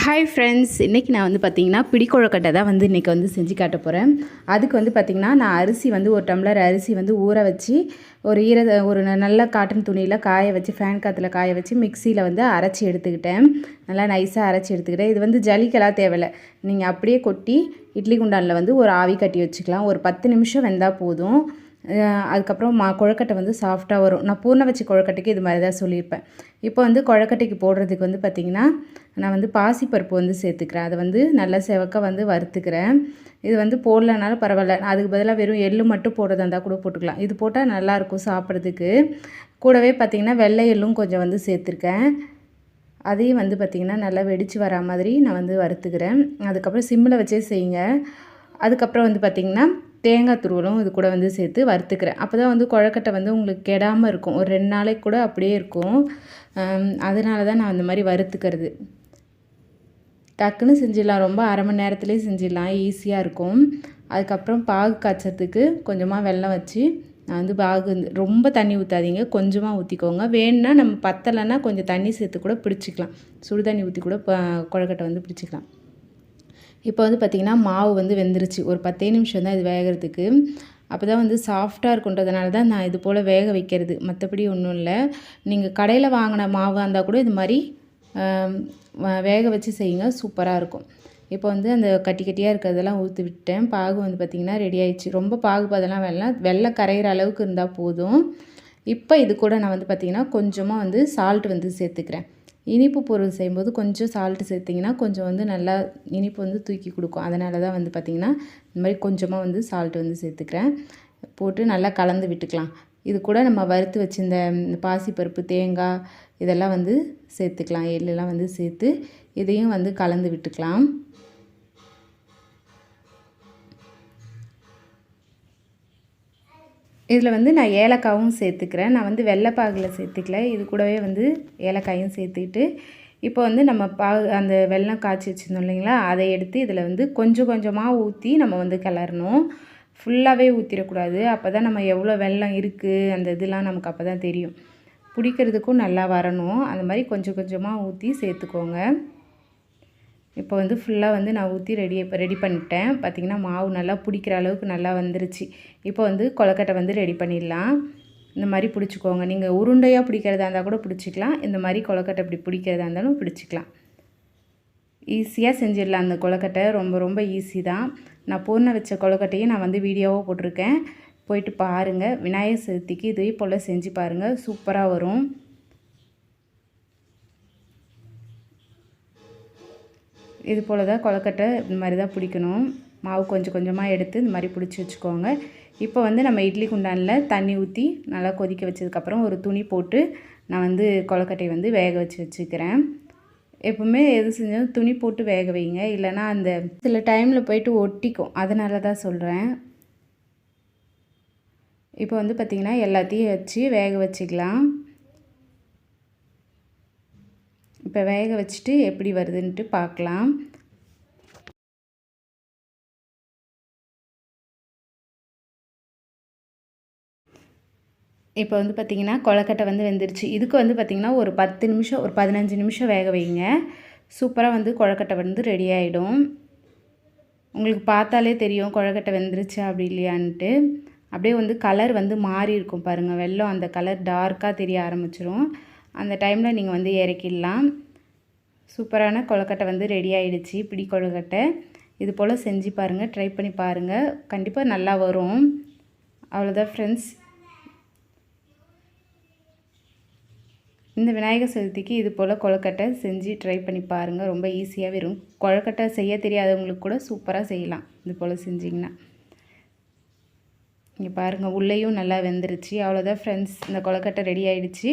Hi friends இன்றைக்கி நான் வந்து பார்த்திங்கன்னா பிடிக்கொழக்கட்டை தான் வந்து இன்றைக்கி வந்து செஞ்சு காட்ட போகிறேன் அதுக்கு வந்து பார்த்திங்கன்னா நான் அரிசி வந்து ஒரு டம்ளர் அரிசி வந்து ஊற வச்சு ஒரு ஈர ஒரு ந- நல்ல காட்டன் துணியில் காய வச்சு ஃபேன் காற்றுல காய வச்சு மிக்சியில் வந்து அரைச்சி எடுத்துக்கிட்டேன். நல்லா நைஸாக அரைச்சி எடுத்துக்கிட்டேன். இது வந்து ஜலிக்கெல்லாம் தேவையில்லை. நீங்கள் அப்படியே கொட்டி இட்லி குண்டானில் வந்து ஒரு ஆவி கட்டி வச்சுக்கலாம். ஒரு பத்து நிமிஷம் வெந்தால் போதும். அதுக்கப்புறம் மா கொழுக்கட்டை வந்து சாஃப்டாக வரும். நான் பூர்ண வச்சு கொழுக்கட்டைக்கு இது மாதிரி தான் சொல்லியிருப்பேன். இப்போ வந்து கொழுக்கட்டைக்கு போடுறதுக்கு வந்து பார்த்திங்கன்னா நான் வந்து பாசிப்பருப்பு வந்து சேர்த்துக்கிறேன். அதை வந்து நல்லா செவக்க வந்து வறுத்துக்கிறேன். இது வந்து போடலனாலும் பரவாயில்ல. அதுக்கு பதிலாக வெறும் எள்ளு மட்டும் போடுறதா இருந்தால் கூட போட்டுக்கலாம். இது போட்டால் நல்லாயிருக்கும் சாப்பிட்றதுக்கு. கூடவே பார்த்திங்கன்னா வெள்ளை எள்ளும் கொஞ்சம் வந்து சேர்த்துருக்கேன். அதையும் வந்து பார்த்திங்கன்னா நல்லா வெடித்து வரா மாதிரி நான் வந்து வறுத்துக்கிறேன். அதுக்கப்புறம் சிம்மில் வச்சே செய்யுங்க. அதுக்கப்புறம் வந்து பார்த்திங்கன்னா தேங்காய் துருவலும் இது கூட வந்து சேர்த்து வறுத்துக்கிறேன். அப்போ தான் வந்து குழக்கட்டை வந்து உங்களுக்கு கெடாமல் இருக்கும். ஒரு ரெண்டு நாளைக்கு கூட அப்படியே இருக்கும். அதனால தான் நான் அந்த மாதிரி வறுத்துக்கிறது. டக்குன்னு செஞ்சிடலாம். ரொம்ப அரை மணி நேரத்துலேயே செஞ்சிடலாம். ஈஸியாக இருக்கும். அதுக்கப்புறம் பாகு காய்ச்சறதுக்கு கொஞ்சமாக வெள்ளம் வச்சு நான் வந்து பாகு ரொம்ப தண்ணி ஊற்றாதீங்க கொஞ்சமாக ஊற்றிக்கோங்க வேணும்னா நம்ம பத்தலைன்னா கொஞ்சம் தண்ணி சேர்த்து கூட பிடிச்சிக்கலாம். சுடு தண்ணி ஊற்றி கூட ப- கொழுக்கட்டை வந்து பிடிச்சிக்கலாம். இப்போ வந்து பார்த்திங்கன்னா மாவு வந்து வெந்துருச்சு. ஒரு பத்தே நிமிஷம் தான் இது வேகிறதுக்கு. அப்போ தான் வந்து சாஃப்டாக இருக்குன்றதுனால தான் நான் இது போல் வேக வைக்கிறது. மற்றபடி ஒன்றும் இல்லை. நீங்கள் கடையில் வாங்கின மாவாக இருந்தால் கூட இது மாதிரி வேக வச்சு செய்யுங்க. சூப்பராக இருக்கும். இப்போ வந்து அந்த கட்டி கட்டியாக இருக்கிறதெல்லாம் ஊற்றி விட்டேன். பாகு வந்து பார்த்திங்கன்னா ரெடி ஆயிடுச்சு. ரொம்ப பாகு பதெல்லாம் வெள்ளம் வெள்ளை கரையிற அளவுக்கு இருந்தால் போதும். இப்போ இது கூட நான் வந்து பார்த்திங்கன்னா கொஞ்சமாக வந்து சால்ட் வந்து சேர்த்துக்கிறேன். இனிப்பு பொருள் செய்யும்போது கொஞ்சம் சால்ட்டு சேர்த்திங்கன்னா கொஞ்சம் வந்து நல்லா இனிப்பு வந்து தூக்கி கொடுக்கும். அதனால தான் வந்து பார்த்திங்கன்னா இந்த மாதிரி கொஞ்சமாக வந்து சால்ட் வந்து சேர்த்துக்கிறேன். போட்டு நல்லா கலந்து விட்டுக்கலாம். இது கூட நம்ம வறுத்து வச்சிருந்த இந்த பாசிப்பருப்பு தேங்காய் இதெல்லாம் வந்து சேர்த்துக்கலாம். எள்ளெல்லாம் வந்து சேர்த்து இதையும் வந்து கலந்து விட்டுக்கலாம். இதில் வந்து நான் ஏலக்காவும் சேர்த்துக்கிறேன். நான் வந்து வெள்ளைப்பாகில் சேர்த்துக்கல. இது கூடவே வந்து ஏலக்காயும் சேர்த்துக்கிட்டு இப்போ வந்து நம்ம பாகு அந்த வெல்லம் காய்ச்சி வச்சுருந்தோம் இல்லைங்களா அதை எடுத்து இதில் வந்து கொஞ்சம் கொஞ்சமாக ஊற்றி நம்ம வந்து கிளறணும். ஃபுல்லாகவே ஊற்றிடக்கூடாது அப்போ தான் நம்ம எவ்வளோ வெள்ளம் இருக்குது அந்த இதெல்லாம் நமக்கு அப்போ தான் தெரியும். பிடிக்கிறதுக்கும் நல்லா வரணும். அந்த மாதிரி கொஞ்சம் கொஞ்சமாக ஊற்றி சேர்த்துக்கோங்க. இப்போ வந்து ஃபுல்லாக வந்து நான் ஊற்றி ரெடி ரெடி பண்ணிட்டேன். பார்த்திங்கன்னா மாவு நல்லா பிடிக்கிற அளவுக்கு நல்லா வந்துருச்சு. இப்போ வந்து கொலக்கட்டை வந்து ரெடி பண்ணிடலாம். இந்த மாதிரி பிடிச்சிக்கோங்க. நீங்கள் உருண்டையாக பிடிக்கிறதா இருந்தால் கூட பிடிச்சிக்கலாம். இந்த மாதிரி கொலக்கட்டை இப்படி பிடிக்கிறதா இருந்தாலும் பிடிச்சிக்கலாம். ஈஸியாக செஞ்சிடலாம் அந்த கொலக்கட்டை ரொம்ப ரொம்ப ஈஸி தான். நான் பூர்ண வச்ச கொலக்கட்டையும் நான் வந்து வீடியோவாக போட்டிருக்கேன். போயிட்டு பாருங்கள் விநாயகர் சதுர்த்திக்கு இதே போல் செஞ்சு பாருங்கள் சூப்பராக வரும். இது போல் தான் கொலக்கட்டை இந்த மாதிரி தான் பிடிக்கணும். மாவு கொஞ்சம் கொஞ்சமாக எடுத்து இந்த மாதிரி பிடிச்சி வச்சுக்கோங்க. இப்போ வந்து நம்ம இட்லி குண்டானில் தண்ணி ஊற்றி நல்லா கொதிக்க வச்சதுக்கப்புறம் ஒரு துணி போட்டு நான் வந்து கொலக்கட்டையை வந்து வேக வச்சு வச்சுக்கிறேன். எப்பவுமே எது செஞ்சாலும் துணி போட்டு வேக வைங்க. இல்லைன்னா அந்த சில டைமில் போயிட்டு ஒட்டிக்கும். அதனால தான் சொல்கிறேன் இப்போ வந்து பார்த்திங்கன்னா எல்லாத்தையும் வச்சு வேக வச்சுக்கலாம். இப்போ வேக வச்சுட்டு எப்படி வருதுன்ட்டு பார்க்கலாம். இப்போ வந்து பார்த்திங்கன்னா கொழக்கட்டை வந்து வெந்துருச்சு. இதுக்கு வந்து பார்த்திங்கன்னா ஒரு பத்து நிமிஷம் ஒரு பதினஞ்சு நிமிஷம் வேக வைங்க. சூப்பராக வந்து கொழக்கட்டை வந்து ரெடி ஆகிடும் உங்களுக்கு பார்த்தாலே தெரியும் கொழக்கட்டை வெந்துருச்சு அப்படி இல்லையான்ட்டு. அப்படியே வந்து கலர் வந்து மாறி இருக்கும் பாருங்கள் வெள்ளம் அந்த கலர் டார்க்காக தெரிய ஆரம்பிச்சிரும். அந்த டைமில் நீங்கள் வந்து இறக்கிடலாம். சூப்பரான கொழுக்கட்டை வந்து ரெடி ஆகிடுச்சி பிடி கொழுக்கட்டை. இது போல் செஞ்சு பாருங்கள் ட்ரை பண்ணி பாருங்கள் கண்டிப்பாக நல்லா வரும். அவ்வளோதான் ஃப்ரெண்ட்ஸ் இந்த விநாயகர் சதுர்த்திக்கு இது போல் கொழுக்கட்டை செஞ்சு ட்ரை பண்ணி பாருங்கள் ரொம்ப ஈஸியாக இருக்கும். கொழுக்கட்டை செய்ய தெரியாதவங்களுக்கு கூட சூப்பராக செய்யலாம். இது போல் செஞ்சிங்கன்னா. இங்கே பாருங்கள் உள்ளேயும் நல்லா வெந்துருச்சு. அவ்வளோதான் ஃப்ரெண்ட்ஸ் இந்த கொழுக்கட்டை ரெடி ஆகிடுச்சி